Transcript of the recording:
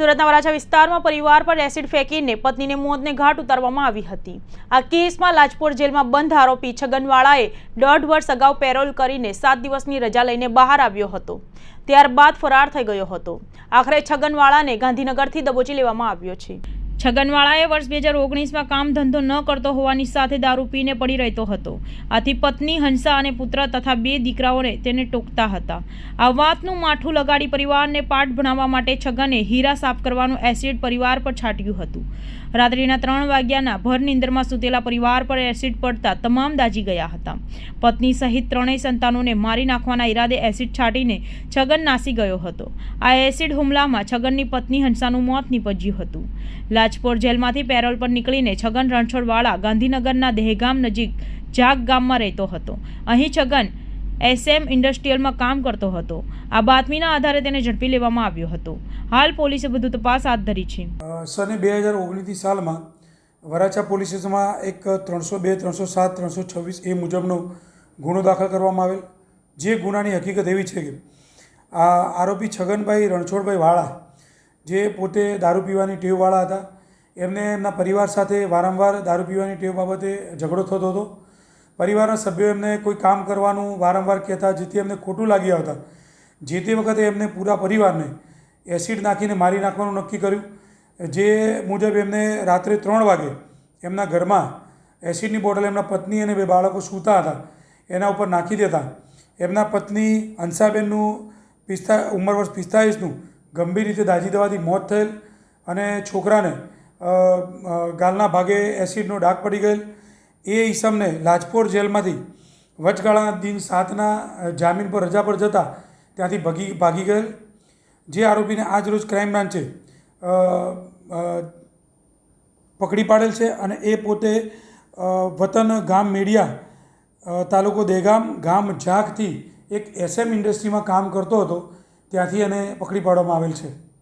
સુરતના વરાછા વિસ્તારમાં પરિવાર પર એસિડ ફેંકીને પત્નીને મોતને ઘાટ ઉતારવામાં આવી હતી. આ કેસમાં લાજપોર જેલમાં બંધ આરોપી છગનવાળાએ દોઢ વર્ષ અગાઉ પેરોલ કરીને સાત દિવસની રજા લઈને બહાર આવ્યો હતો. ત્યારબાદ ફરાર થઈ ગયો હતો. આખરે છગનવાળાને ગાંધીનગરથી દબોચી લેવામાં આવ્યો છે. છગનવાળાએ વર્ષ બે હજાર ઓગણીસમાં કામ ધંધો ન કરતો હોવાની સાથે દારૂ પીને પડી રહેતો હતો. આથી પત્ની, હંસા અને પુત્ર તથા બે દીકરાઓને તેને ટોકતા હતા. આ વાતનું માઠું લગાડી પરિવારને પાઠ ભણાવવા માટે છગને હીરા સાફ કરવાનું એસિડ પરિવાર પર છાંટ્યું હતું. રાત્રિના ત્રણ વાગ્યાના ભર નિંદરમાં સૂતેલા પરિવાર પર એસિડ પડતા તમામ દાજી ગયા હતા. પત્ની સહિત ત્રણેય સંતાનોને મારી નાખવાના ઈરાદે એસિડ છાંટીને છગન નાસી ગયો હતો. આ એસિડ હુમલામાં છગનની પત્ની, હંસાનું મોત નીપજ્યું હતું. લાજપોર જેલમાંથી પેરોલ પર નીકળીને છગન રણછોડવાળા ગાંધીનગરના દહેગામ નજીક જાગ ગામમાં રહેતો હતો. અહીં છગન એસએમ ઇન્ડસ્ટ્રીયલમાં કામ કરતો હતો. આ બાતમીના આધારે તેને ઝડપી લેવામાં આવ્યો હતો. હાલ પોલીસે બધું તપાસ હાથ ધરી છે. સને બે હજાર ઓગણીસની સાલમાં વરાછા પોલીસ સ્ટેશનમાં એક ત્રણસો બે, ત્રણસો સાત, ત્રણસો છવ્વીસ એ મુજબનો ગુનો દાખલ કરવામાં આવેલ. જે ગુનાની હકીકત એવી છે કે આ આરોપી છગનભાઈ રણછોડભાઈ વાળા, જે પોતે દારૂ પીવાની ટેવવાળા હતા એમને એમના પરિવાર સાથે વારંવાર દારૂ પીવાની ટેવ બાબતે ઝઘડો થતો હતો. પરિવારના સભ્યો એમને કોઈ કામ કરવાનું વારંવાર કહેતા જેથી એમને ખોટું લાગી આવતા. જે તે વખતે એમને પૂરા પરિવારને એસિડ નાખીને મારી નાખવાનું નક્કી કર્યું. જે મુજબ એમને રાત્રે ત્રણ વાગે એમના ઘરમાં એસિડની બોટલ એમના પત્ની અને બે બાળકો સૂતા હતા. એના ઉપર નાખી દેતા. એમના પત્ની હંસાબેનનું પિસ્તા ઉંમર વર્ષ પિસ્તાળીસનું ગંભીર રીતે દાજી દેવાથી મોત થયેલ અને છોકરાને ગાલના ભાગે એસિડનો ડાઘ પડી ગયેલ. એ ઈસમને લાજપોર જેલમાંથી વચગાળા દિન સાતના જામીન પર રજા પર જતા ત્યાંથી ભાગી ભાગી ગયેલ. જે આરોપીને આજ રોજ ક્રાઇમ બ્રાન્ચે પકડી પાડેલ છે અને એ પોતે વતન ગામ મેડિયા તાલુકો દેગામ, ગામ ઝાકથી એક એસએમ ઇન્ડસ્ટ્રીમાં કામ કરતો હતો. ત્યાંથી એને પકડી પાડવામાં આવેલ છે.